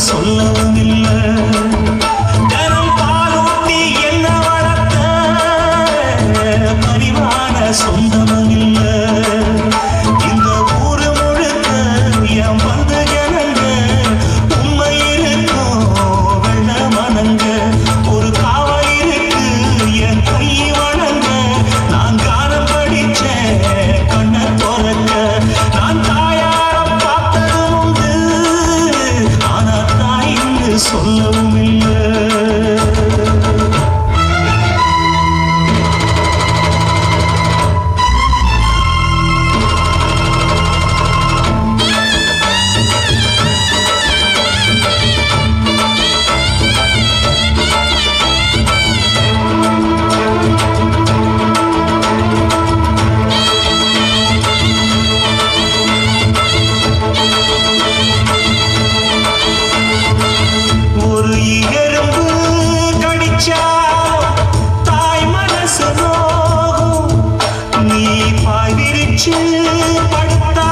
சொல்லவும் இல்லை சொல்லவும் இல்லை விரிச்சு படுத்தா